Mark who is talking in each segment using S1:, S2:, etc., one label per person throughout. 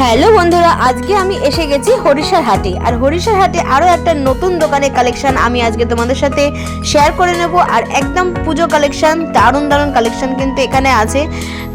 S1: Hello বন্ধুরা, আজকে আমি এসে গেছি হরিষার হাটে। আর হরিষার হাটে আরও একটা নতুন দোকানের কালেকশন আমি আজকে তোমাদের সাথে শেয়ার করে নেব। আর একদম পুজো কালেকশন দারুণ দারুণ কালেকশন কিন্তু এখানে আছে।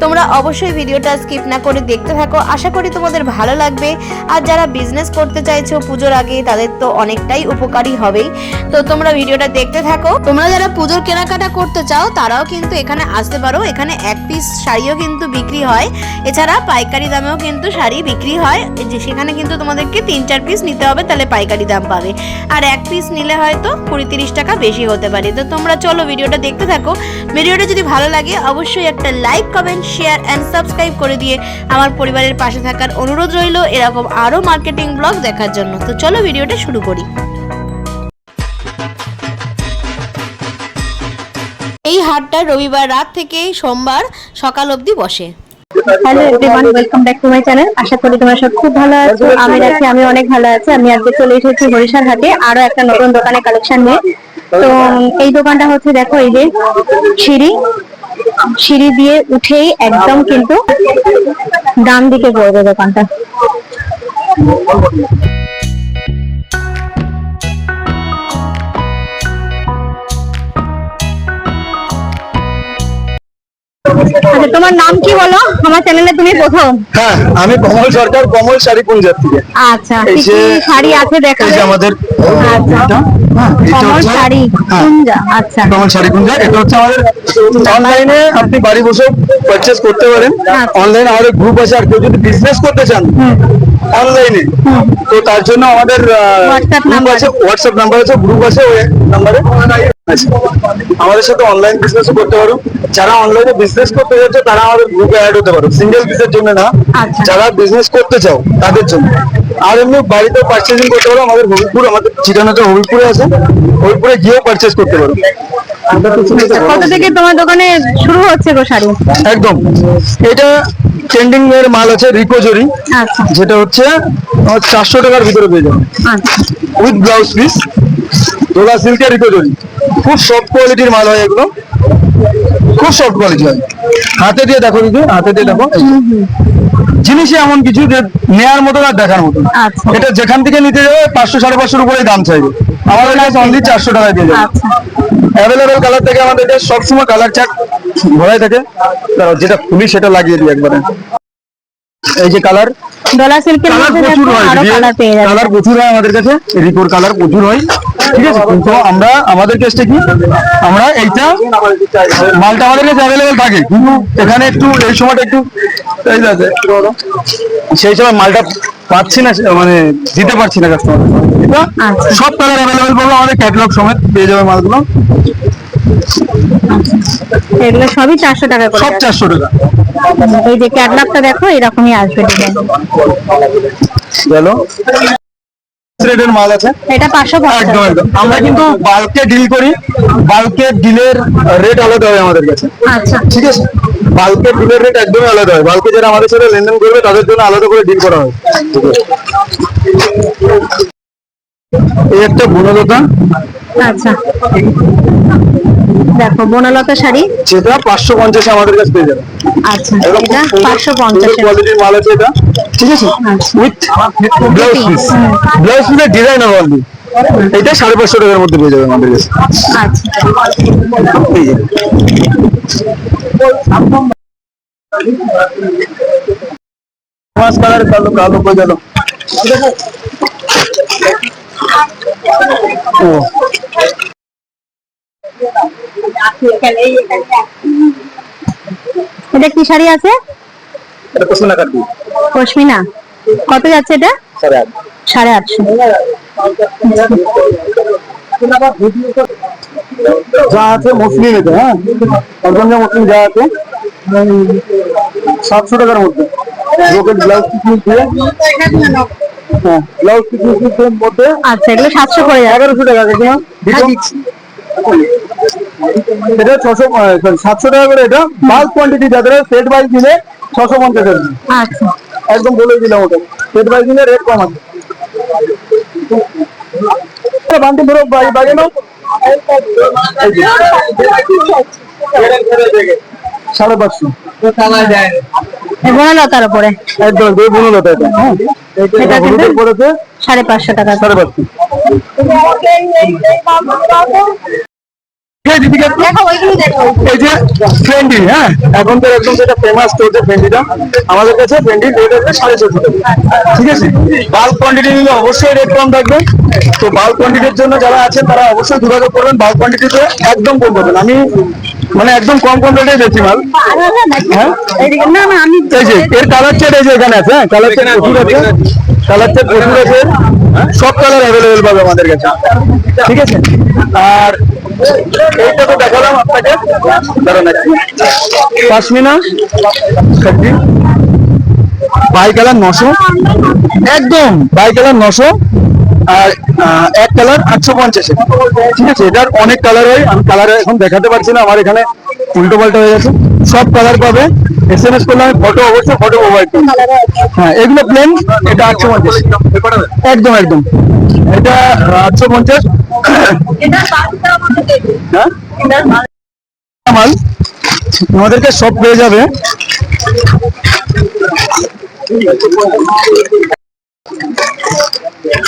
S1: তোমরা অবশ্যই ভিডিওটা স্কিপ না করে দেখতে থাকো। আশা করি তোমাদের ভালো লাগবে। আর যারা বিজনেস করতে চাইছো পুজোর আগে, তাদের তো অনেকটাই উপকারী হবেই। তো তোমরা ভিডিওটা দেখতে থাকো। তোমরা যারা পুজোর কেনাকাটা করতে চাও, তারাও কিন্তু এখানে আসতে পারো। এখানে এক পিস শাড়িও কিন্তু বিক্রি হয়। এছাড়া পাইকারি দামেও কিন্তু শাড়ি বিক্রি হয়, যে সেখানে কিন্তু তোমাদেরকে তিন চার পিস নিতে হবে, তাহলে পাইকারি দাম পাবে। আর এক পিস নিলে হয়তো কুড়ি তিরিশ টাকা বেশি হতে পারে। তো তোমরা চলো ভিডিওটা দেখতে থাকো। ভিডিওটা যদি ভালো লাগে, অবশ্যই একটা like comment share and subscribe করে দিয়ে আমার পরিবারের পাশে থাকার অনুরোধ রইল। এরকম আরও মার্কেটিং ব্লগ দেখার জন্য। তো চলো ভিডিওটা শুরু করি। এই হাটটা রবিবার রাত থেকে সোমবার সকাল অবধি বসে।
S2: Hello everyone welcome back to my channel আশা করি তোমরা সব খুব ভালো আছো। আমি আছি, আমি অনেক ভালো আছি। আমি আজকে চলে এসেছি বরিশাল হাটে আরও একটা নতুন দোকানে কালেকশন নিয়ে। তো, এই দোকানটা হচ্ছে, দেখো, এই যে সিঁড়ি। সিঁড়ি দিয়ে উঠেই একদম কিন্তু ডান দিকে পড়বে দোকানটা। আচ্ছা তোমার নাম কি বলো? আমার চ্যানেলে তুমি প্রথম।
S3: হ্যাঁ আমি কমল সরকার কমল শাড়ি পুঞ্জাব থেকে।
S2: আচ্ছা
S3: এই যে-
S2: শাড়ি আছে
S3: এই যে আমাদের
S2: আচ্ছা।
S3: হ্যাঁ,
S2: কমল শাড়ি
S3: হ্যাঁ,
S2: কুঞ্জা আচ্ছা।
S3: কমল শাড়ি পুঞ্জা এটা হচ্ছে আমাদের অনলাইনে আপনি বাড়ি বসে পারচেস করতে পারেন।
S2: আচ্ছা।
S3: অনলাইনে আমাদের গ্রুপ আছে আর কেউ যদি বিজনেস করতে চান অনলাইনে তো তার জন্য আমাদের গ্রুপ
S2: number।
S3: আছে হোয়াটসঅ্যাপ নাম্বার আছে গ্রুপ আছে ওই নাম্বারে আমাদের সাথে অনলাইন বিজনেস করতে পারো। যারা অনলাইনে বিজনেস করতে যাচ্ছে তারা আমাদের গ্রুপে অ্যাড হতে পারো। সিঙ্গেল পিসের জন্য না।
S2: আচ্ছা।
S3: যারা বিজনেস করতে চাও তাদের জন্য। আর এমনি বাড়িতে পার্চেসিং করতে পারো। আমাদের হবিপুর আমাদের ঠিকানাটা হবিপুরে আছে। হবিপুরে গিয়েও পার্চেস করতে পারো।
S2: কত থেকে তোমার দোকানে শুরু হচ্ছে গো শাড়ি?
S3: একদম। এটা ট্রেন্ডিং এর মাল আছে রিকো জরি
S2: আচ্ছা।
S3: যেটা হচ্ছে চারশো টাকার ভিতরে পেয়ে যাবে।
S2: আচ্ছা।
S3: উইথ ব্লাউজ পিস দোলা সিল্কের রিকো জরি খুব সফট কোয়ালিটির মাল হয় এগুলো। খুব সফট কোয়ালিটি হয়। হাতে দিয়ে দেখো দিদি হাতে দিয়ে দেখো। জিনিসই এমন কিছু যে নেয়ার মতো আর দেখার মতো
S2: আচ্ছা।
S3: এটা যেখান থেকে নিতে যাবে পাঁচশো সাড়ে পাঁচশোর উপরে দাম চাইবে। আমাদের কাছে অনলি চারশো টাকায় দিয়ে যাবে।
S2: আচ্ছা।
S3: অ্যাভেলেবেল কালার থেকে আমাদের কাছে সবসময় কালার চার্ট ভরাই থাকে। যেটা খুবই সেটা লাগিয়ে দিই একবারে। এই যে কালার
S2: ডলা সিল্কের
S3: কালার
S2: মধ্যে
S3: প্রচুর হয়
S2: কালার
S3: প্রচুর হয় আমাদের কাছে। রিপোর কালার প্রচুর হয়। ঠিক আছে কিন্তু আমরা আমাদের কাছে কি? আমরা এইটা মালটা আমাদের কাছে অ্যাভেলেবেল থাকে কিন্তু এখানে একটু এই সময়টা একটু আছে, সেই সময় মালটা পাচ্ছি না মানে দিতে পারছি না কাস্টমার
S2: আচ্ছা।
S3: সব কালার অ্যাভেলেবেল পাবো আমাদের ক্যাটালগ সমেত পেয়ে যাবে মালগুলো।
S2: এগুলো সবই চারশো টাকা করে
S3: সব চারশো টাকা।
S2: এই যে ক্যাটলগটা দেখো এরকমই আসবে
S3: গেল। রেটের মাল আছে।
S2: এটা
S3: একদম একদম। আমরা কিন্তু বাল্কে ডিল করি। বাল্কে ডিলের রেট আলাদা হয় আমাদের কাছে।
S2: আচ্ছা।
S3: ঠিক আছে? বাল্কে ডিলের রেট একদমই আলাদা হয়। বাল্কে যারা আমাদের সাথে লেনদেন করবে তাদের জন্য আলাদা করে ডিল করা হয়। এই একটা বনলতা।
S2: আচ্ছা। দেখো বনলতা শাড়ি।
S3: যেটা পাঁচশো পঞ্চাশে আমাদের কাছে পেয়ে যাবে।
S2: আচ্ছা এটা পাঁচশো পঞ্চাশ।
S3: কোয়ালিটির মাল আছে এটা। ঠিক আছে। উইথ ব্লাউজ পিস ব্লাউজ পিসের ডিজাইন হবে অনলি এটা সাড়ে পাঁচশো টাকার মধ্যে পেয়ে যাবে আমাদের কাছে। কালার কালো কালো গেল ও।
S2: এটা কি শাড়ি আছে?
S3: এটা পছন্দ কাটবি
S2: পশমিনা? কত যাচ্ছে এটা?
S3: সাড়ে
S2: আটশো।
S3: যা আছে মুসলিম এটা হ্যাঁ? মুসলিম যা আছে সাতশো টাকার মধ্যে। ব্লাউজ দিয়ে হ্যাঁ ব্লাউজ পিসের মধ্যে
S2: আচ্ছা এগুলো সাতশো করে যাবে
S3: এগারোশো টাকা দেখি
S2: হ্যাঁ, দিচ্ছি।
S3: এটা ছশো সাতশো টাকা করে এটা। বাল্ক কোয়ান্টিটি যাদের সেট বাইজ দিলে ছশো পঞ্চাশ
S2: আচ্ছা।
S3: একদম বলে দিলাম ওটা। সেট বাইজ দিলে রেট কম আছে। বান্টি নাও। সাড়ে পাঁচশো।
S4: উপরে।
S3: একদম এটা। হ্যাঁ
S4: কিন্তু- সাড়ে পাঁচশো টাকা।
S3: সাড়ে পাঁচশো। এই
S4: দেখো ওইগুলো দেখো।
S3: এই যে ফ্রেন্ডি হ্যাঁ? এখন তো একদম যেটা ফেমাস চলছে ফ্রেন্ডিটা আমাদের কাছে ফ্রেন্ডি রেট হচ্ছে সাড়ে ছশো ঠিক আছে? বাল্ক কোয়ান্টিটি নিলে অবশ্যই রেট কম থাকবে। তো বাল্ক কোয়ান্টিটির জন্য যারা আছেন তারা অবশ্যই যোগাযোগ করবেন। বাল্ক কোয়ান্টিটিতে একদম কম পাবেন। আমি মানে একদম কম কম রেটে বেশি মাল। হ্যাঁ
S4: না না আমি
S3: এই যে এর কালার চেট এই যে এখানে আছে হ্যাঁ? কালার চেট প্রচুর আছে। কালার চেট প্রচুর আছে। সব কালার অ্যাভেলেবেল পাবে আমাদের কাছে। ঠিক আছে? আর এইটা তো দেখালাম আপনাকে। দাঁড়ান একটু। পাশমিনা? সবজি বাই কালার নশো। একদম। বাই কালার নশো। আর এক কালার আটশো পঞ্চাশে ঠিক আছে এটার অনেক কালার হয় আমি কালার এখন দেখাতে পারছি না আমার এখানে উল্টো পাল্টা হয়ে গেছে। সব কালার পাবে। এস এম এস করলে আমি ফটো অবশ্যই ফটো প্রোভাইড করব। হ্যাঁ এগুলো প্লেন এটা আটশো পঞ্চাশ। একদম একদম। এটা আটশো পঞ্চাশ। মাল আমাদেরকে সব পেয়ে যাবে।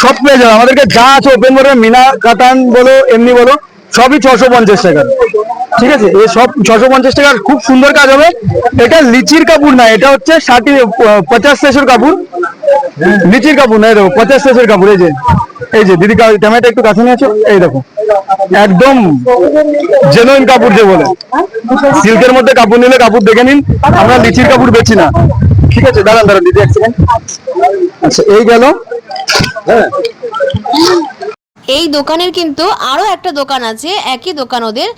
S3: সব পেয়ে যাবে। আমাদেরকে যা আছে ওপেন করে মিনা, কাতান বলো, এমনি বলো, সবই ছশো পঞ্চাশ টাকার। ঠিক আছে? এই সব ছশো পঞ্চাশ টাকার খুব সুন্দর কাজ হবে। এটা লিচির কাপড় না, এটা হচ্ছে ষাটি পঞ্চাশ শেষের কাপড়। লিচির কাপড় না দেখো পঞ্চাশ শেষের কাপড়, এই যে। এই যে, দিদি ক্যামেরাটা একটু কাছে নিয়েছো এই দেখো। একদম জেনুইন কাপড় যে বলে। সিল্কের মধ্যে কাপড় নিলে কাপড় দেখে নিন। আমরা লিচির কাপড় বেচি না। ঠিক আছে? দাঁড়ান দাঁড়ান, দিদি, এক সেকেন্ড আচ্ছা এই গেল। হ্যাঁ।
S1: এই দোকানের কিন্তু আরও একটা দোকান আছে, একই দোকান ওদের।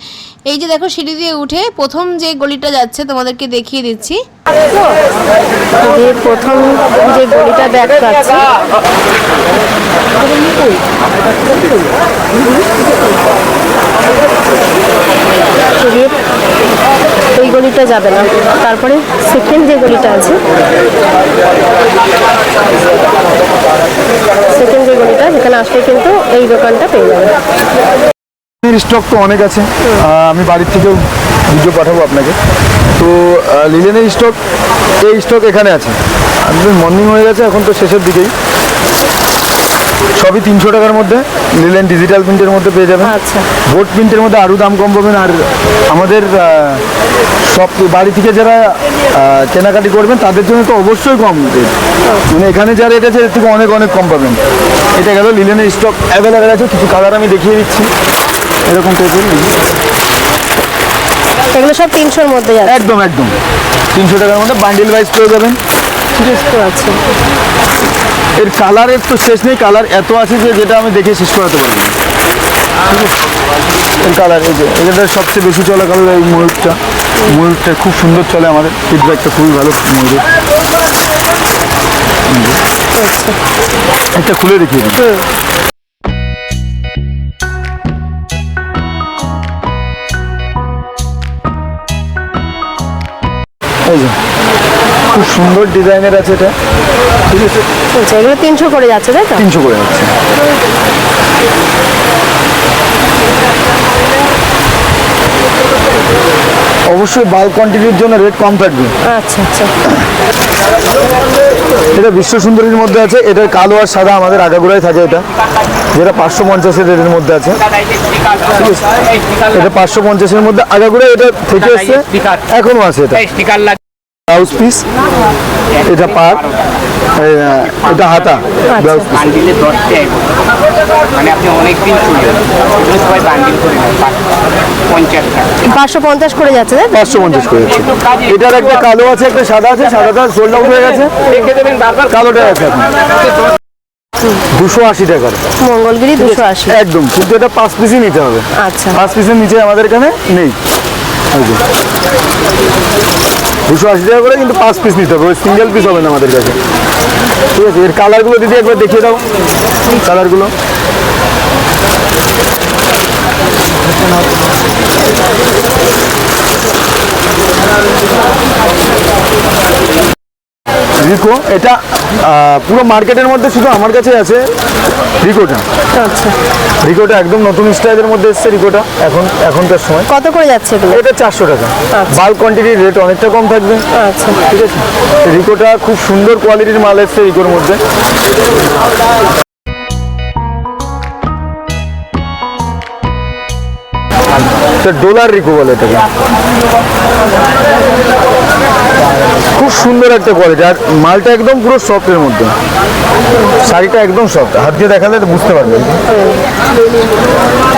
S1: এই যে দেখো সিঁড়ি দিয়ে উঠে প্রথম যে গলিটা যাচ্ছে তোমাদেরকে দেখিয়ে দিচ্ছি।
S4: প্রথম যে গলিটা ওই গলিটা যাবে না। তারপরে সেকেন্ড যে গলিটা আছে সেকেন্ড যে গলিটা, সেখানে আসলে কিন্তু এই দোকানটা পেয়ে যাবে।
S3: স্টক তো অনেক আছে। আমি বাড়ির থেকেও ভিডিও পাঠাবো আপনাকে। তো লিলেনের স্টক এই স্টক এখানে আছে। মর্নিং হয়ে গেছে, এখন তো শেষের দিকেই। সবই তিনশো টাকার মধ্যে লিলেন ডিজিটাল প্রিন্টের মধ্যে পেয়ে যাবেন।
S4: আচ্ছা।
S3: বোর্ড প্রিন্টের মধ্যে আরও দাম কম পাবেন আর আমাদের সব বাড়ি থেকে যারা কেনাকাটি করবেন তাদের জন্য তো অবশ্যই কম। মানে এখানে যা রেট আছে এর থেকে অনেক অনেক কম পাবেন। এটা গেল লিলেনের স্টক অ্যাভেলেবেল আছে কিছু কালার আমি দেখিয়ে দিচ্ছি। এরকম টাইপের
S4: এগুলো সব তিনশোর মধ্যে
S3: একদম একদম। তিনশো টাকার মধ্যে বান্ডিল ওয়াইজ পেয়ে যাবেন।
S4: বুঝতে পারছি
S3: এর কালারের তো শেষ নেই কালার এত আছে যে যেটা আমি দেখে শেষ করাতে পারব। এর কালার এই যে এটা সবচেয়ে বেশি চলা কালার এই ময়ূরটা ময়ূরটা খুব সুন্দর চলে আমাদের ফিডব্যাকটা খুবই ভালো ময়ূরের একটা খুলে দেখিয়ে দিই এই যে খুব সুন্দর ডিজাইনের আছে এটা। ঠিক আছে?
S4: আচ্ছা এগুলো তিনশো করে যাচ্ছে তাই তো?
S3: তিনশো করে যাচ্ছে। অবশ্যই বাল্ক কোয়ান্টিটির জন্য রেট কম থাকবে।
S4: আচ্ছা আচ্ছা।
S3: এটা বিশ্ব সুন্দরীর মধ্যে আছে এটার কালো আর সাদা আমাদের আগাগোড়ায় থাকে এটা। যেটা পাঁচশো পঞ্চাশের রেটের মধ্যে আছে। এটা পাঁচশো পঞ্চাশের মধ্যে আগাগোড়ায় এটা থেকে এসছে এখনও আছে এটা। ব্লাউজ পিস এটা পাট এটা হাতা ব্লাউজ পিস।
S5: মানে
S4: পাঁচশো পঞ্চাশ করে যাচ্ছে
S3: পাঁচশো পঞ্চাশ করে যাচ্ছে। এটার একটা কালো আছে একটা সাদা আছে সাদাটা সোল্ড আউট হয়ে গেছে। কালোটা আছে। দুশো আশি টাকার।
S4: মঙ্গলগিরি দুশো আশি।
S3: একদম। কিন্তু এটা পাঁচ পিসই নিতে হবে।
S4: আচ্ছা।
S3: পাঁচ পিসের নিচে আমাদের এখানে নেই। দুশো আশি টাকা করে কিন্তু পাঁচ পিস নিতে হবে, ওই সিঙ্গেল পিস হবে না আমাদের কাছে। ঠিক আছে, এর কালারগুলো দিদি একবার দেখিয়ে দাও কালারগুলো রিকো এটা পুরো মার্কেটের মধ্যে শুধু আমার কাছে আছে রিকোটা
S4: আচ্ছা।
S3: রিকোটা একদম নতুন স্টাইলের মধ্যে এসছে রিকোটা এখন এখনকার সময়।
S4: কত করে যাচ্ছে এগুলো?
S3: এটা চারশো টাকা। বাল্ক কোয়ান্টিটির রেট অনেকটা কম থাকবে।
S4: আচ্ছা।
S3: ঠিক আছে? রিকোটা খুব সুন্দর কোয়ালিটির মাল এসছে রিকোর মধ্যে। ডোলার রিকো বলে এটাকে। খুব সুন্দর একটা কোয়ালিটি আর মালটা একদম পুরো সফটের মধ্যে। শাড়িটা একদম সফট হাত দিয়ে দেখালে তো বুঝতে পারবেন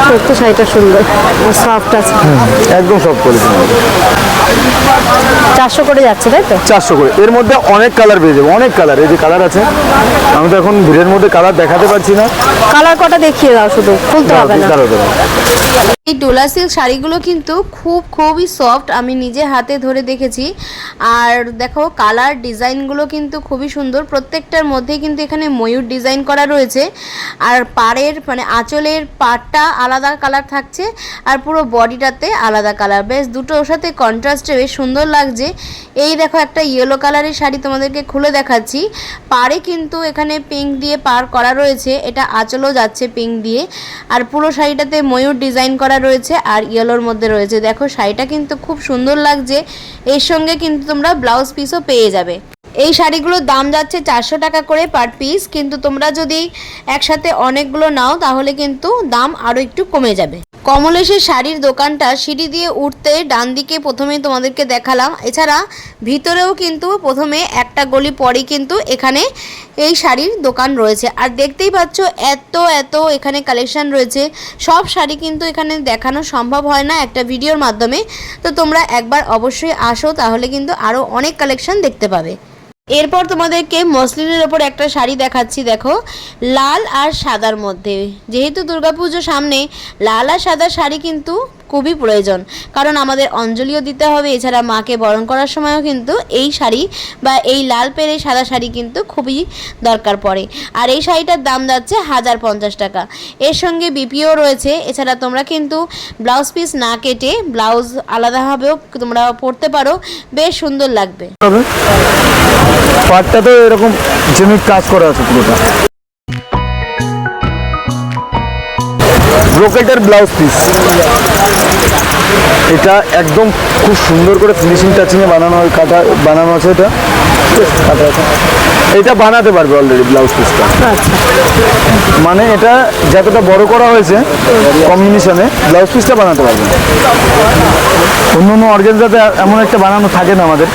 S4: সত্যি শাড়িটা সুন্দর সফট আছে।
S3: একদম সফট কোয়ালিটির মধ্যে
S4: চারশো করে যাচ্ছে তাই তো?
S3: চারশো করে। এর মধ্যে অনেক কালার পেয়ে যাবে অনেক কালার এই যে কালার আছে আমি তো এখন ভিড়ের মধ্যে কালার দেখাতে পারছি না।
S4: কালার কটা দেখিয়ে দাও শুধু খুলতে হবে না।
S1: এই ডোলা সিল্ক শাড়িগুলো কিন্তু খুব খুবই সফট আমি নিজে হাতে ধরে দেখেছি। আর দেখো কালার ডিজাইনগুলো কিন্তু খুবই সুন্দর। প্রত্যেকটার মধ্যে কিন্তু এখানে ময়ূর ডিজাইন করা রয়েছে। আর পাড়ের মানে আঁচলের পাড়টা আলাদা কালার থাকছে আর পুরো বডিটাতে আলাদা কালার বেশ, দুটোর সাথে কন্ট্রাস্টে বেশ সুন্দর লাগছে। এই দেখো একটা ইয়েলো কালারের শাড়ি তোমাদেরকে খুলে দেখাচ্ছি। পাড়ে কিন্তু এখানে পিঙ্ক দিয়ে পার করা রয়েছে। এটা আঁচলও যাচ্ছে পিঙ্ক দিয়ে। আর পুরো শাড়িটাতে ময়ূর ডিজাইন করা রয়েছে আর ইয়েলোর মধ্যে রয়েছে। দেখো, শাড়িটা কিন্তু খুব সুন্দর লাগছে। এর সঙ্গে কিন্তু তোমরা ব্লাউজ পিসও পেয়ে যাবে। এই শাড়িগুলোর দাম যাচ্ছে চারশো টাকা করে পার পিস কিন্তু তোমরা যদি একসাথে অনেকগুলো নাও, তাহলে কিন্তু দাম আরও একটু কমে যাবে। কমলেশের শাড়ির দোকানটা সিঁড়ি দিয়ে উঠতে ডান দিকে প্রথমে তোমাদেরকে দেখালাম। এছাড়া ভিতরেও কিন্তু প্রথমে একটা গলি পরেই কিন্তু এখানে এই শাড়ির দোকান রয়েছে। আর দেখতেই পাচ্ছ এত এত এখানে কালেকশান রয়েছে। সব শাড়ি কিন্তু এখানে দেখানো সম্ভব হয় না একটা ভিডিওর মাধ্যমে। তো তোমরা একবার অবশ্যই আসো, তাহলে কিন্তু আরও অনেক কালেকশন দেখতে পাবে। এরপর তোমাদেরকে মসলিনের ওপর একটা শাড়ি দেখাচ্ছি, দেখো। লাল আর সাদার মধ্যে। যেহেতু দুর্গাপুজো সামনে, লাল আর সাদা শাড়ি কিন্তু খুবই প্রয়োজন। কারণ আমাদের অঞ্জলিও দিতে হবে, এছাড়া মাকে বরণ করার সময়ও কিন্তু এই শাড়ি বা এই লাল পেরে সাদা শাড়ি কিন্তু খুবই দরকার পড়ে। আর এই শাড়িটার দাম যাচ্ছে হাজার পঞ্চাশ টাকা। এর সঙ্গে বিপিও রয়েছে, এছাড়া তোমরা কিন্তু ব্লাউজ পিস না কেটে ব্লাউজ আলাদাভাবেও তোমরা পরতে পারো, বেশ সুন্দর লাগবে।
S3: পাটটা তো এরকম জেমিক কাজ করা আছে পুরোটা। ব্রোকেটের ব্লাউজ পিস এটা একদম খুব সুন্দর করে ফিনিশিং টাচিংয়ে বানানো হয়, কাটা, বানানো আছে এটা। এটা বানাতে পারবে অলরেডি ব্লাউজ পিসটা মানে এটা যতটা বড় করা হয়েছে কম্বিনেশনে ব্লাউজ পিসটা বানাতে পারবে। অন্য অন্য অর্গেনজাতে এমন একটা বানানো থাকে না আমাদের।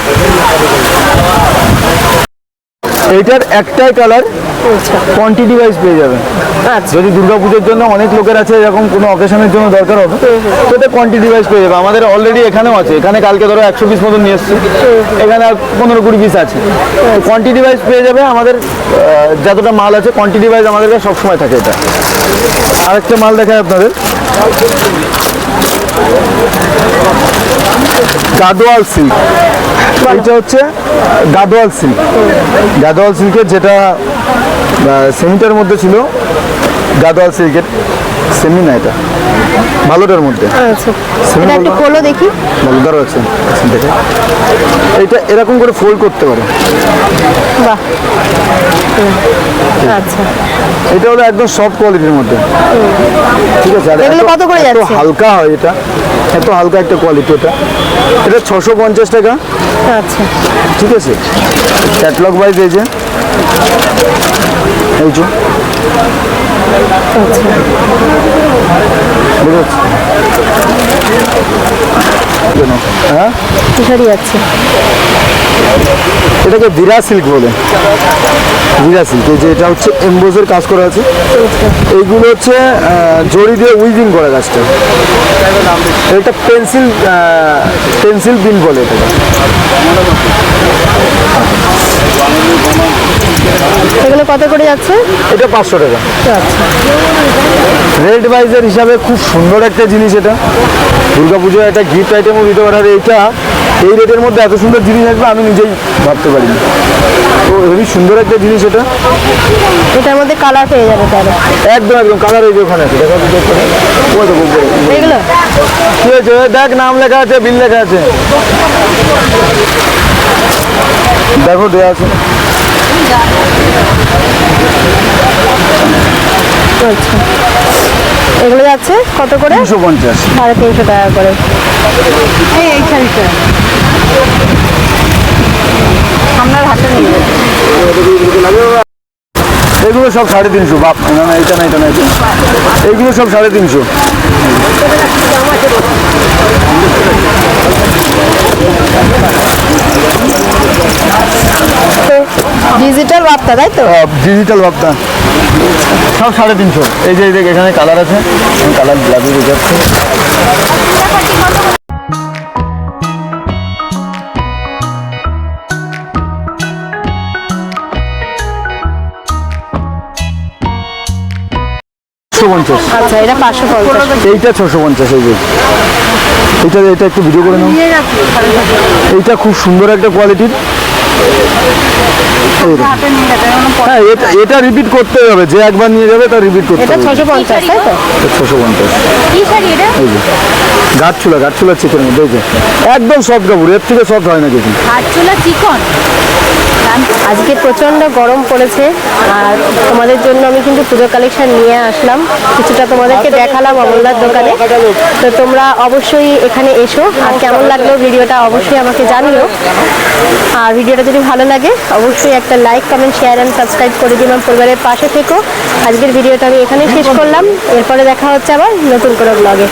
S3: এইটার একটাই কালার কোয়ান্টিটি ওয়াইজ পেয়ে যাবেন যদি দুর্গাপুজোর জন্য অনেক লোকের আছে এরকম কোনো অকেশনের জন্য দরকার হবে তো এটা কোয়ান্টিটি ওয়াইজ পেয়ে যাবে। আমাদের অলরেডি এখানেও আছে। এখানে কালকে ধরো একশো পিস মতন নিয়ে এসছি। এখানে আর পনেরো কুড়ি পিস আছে। কোয়ান্টিটি ওয়াইজ পেয়ে যাবে আমাদের যতটা মাল আছে কোয়ান্টিটি ওয়াইজ আমাদের কাছে সবসময় থাকে এটা। আরেকটা মাল দেখায় আপনাদের। গাদোয়াল সিল্ক এটা হচ্ছে গাদোয়াল সিল্ক। গাদোয়াল সিল্কের যেটা সেমিটার মধ্যে ছিল গাদোয়াল সিল্কের সেমি না এটা? ভালোটার মধ্যে।
S4: আচ্ছা। এটা একটু খোলো দেখি।
S3: ভালো ধরো আছেন দেখে। এটা এরকম করে ফোল্ড করতে পারে।
S4: বাহ। আচ্ছা।
S3: এটা হলো একদম সফট কোয়ালিটির মধ্যে। ঠিক আছে আর
S4: এগুলো কত করে যাচ্ছে?
S3: হালকা হয় এটা। এত হালকা একটা কোয়ালিটি এটা। এটা ছশো পঞ্চাশ টাকা।
S4: আচ্ছা।
S3: ঠিক আছে। ক্যাটলগ ওয়াইজ এই যে। এই যে। বুঝেছি হ্যাঁ এটাকে বিরা সিল্ক বলে। বিরা সিল্ক যে এটা হচ্ছে এমবোজের কাজ করা আছে। এইগুলো হচ্ছে জড়ি দিয়ে উইভিং করা কাজটা এটা পেন্সিল পেন্সিল বিল বলে এটা
S4: এগুলো কত করে যাচ্ছে?
S3: এটা পাঁচশো টাকা।
S4: আচ্ছা।
S3: রেড ওয়াইজের হিসাবে খুব সুন্দর একটা জিনিস এটা। দুর্গাপুজো একটা গিফট আইটেমও দিতে পারে আর এইটা এই রেটের মধ্যে এত সুন্দর জিনিস আসবে আমি নিজেই ভাবতে পারিনি তো হেবি সুন্দর একটা জিনিস এটা।
S4: এটার মধ্যে কালার পেয়ে যাবে তাহলে।
S3: একদম একদম কালার এই যে ওখানে আছে দেখো দেখো।
S4: এগুলো?
S3: কি হয়েছে? দেখ নাম লেখা আছে বিল লেখা আছে। দেখো দেওয়া আছে।
S4: আচ্ছা এগুলো যাচ্ছে? কত করে?
S3: তিনশো পঞ্চাশ।
S4: সাড়ে তিনশো টাকা করে।
S1: এই এই শাড়িটা আপনার হাতে নিয়ে
S3: এগুলো সব সাড়ে তিনশো। বাপ না না এটা না এটা না। এগুলো সব সাড়ে তিনশো।
S4: ডিজিটাল বার্তা তাই তো?
S3: ডিজিটাল ভাবটা। সব সাড়ে তিনশো। এই যে দেখ এখানে কালার আছে। কালার ব্লাউজ যাচ্ছে।
S4: আচ্ছা এটা পাঁচশো পঞ্চাশ।
S3: এইটা ছশো পঞ্চাশ এই যে। এইটা এটা একটু ভিডিও করে নাও। এইটা খুব সুন্দর একটা কোয়ালিটির হ্যাঁ এটা এটা রিপিট করতে হবে। যে একবার নিয়ে যাবে তা রিপিট করতে
S4: এটা
S3: হবে।
S4: ছশো পঞ্চাশ
S3: ছশো পঞ্চাশ।
S1: এটা?
S3: গাছছুলা গাছছুলা মধ্যে একদম সফট কাপড় এর থেকে সফট হয় না কিছু।
S1: হাটচুলা চিকন?
S4: আজকে প্রচণ্ড গরম পড়েছে আর তোমাদের জন্য আমি কিন্তু পুজো কালেকশন নিয়ে আসলাম। কিছুটা তোমাদেরকে দেখালাম অমলদার দোকানে। তো তোমরা অবশ্যই এখানে এসো আর কেমন লাগল ভিডিওটা অবশ্যই আমাকে জানিও। আর ভিডিওটা যদি ভালো লাগে, অবশ্যই একটা like comment share and subscribe করে দিলাম পরিবারের পাশে থেকো। আজকের ভিডিওটা আমি এখানেই শেষ করলাম। এরপরে দেখা হচ্ছে আবার নতুন কোনো ব্লগে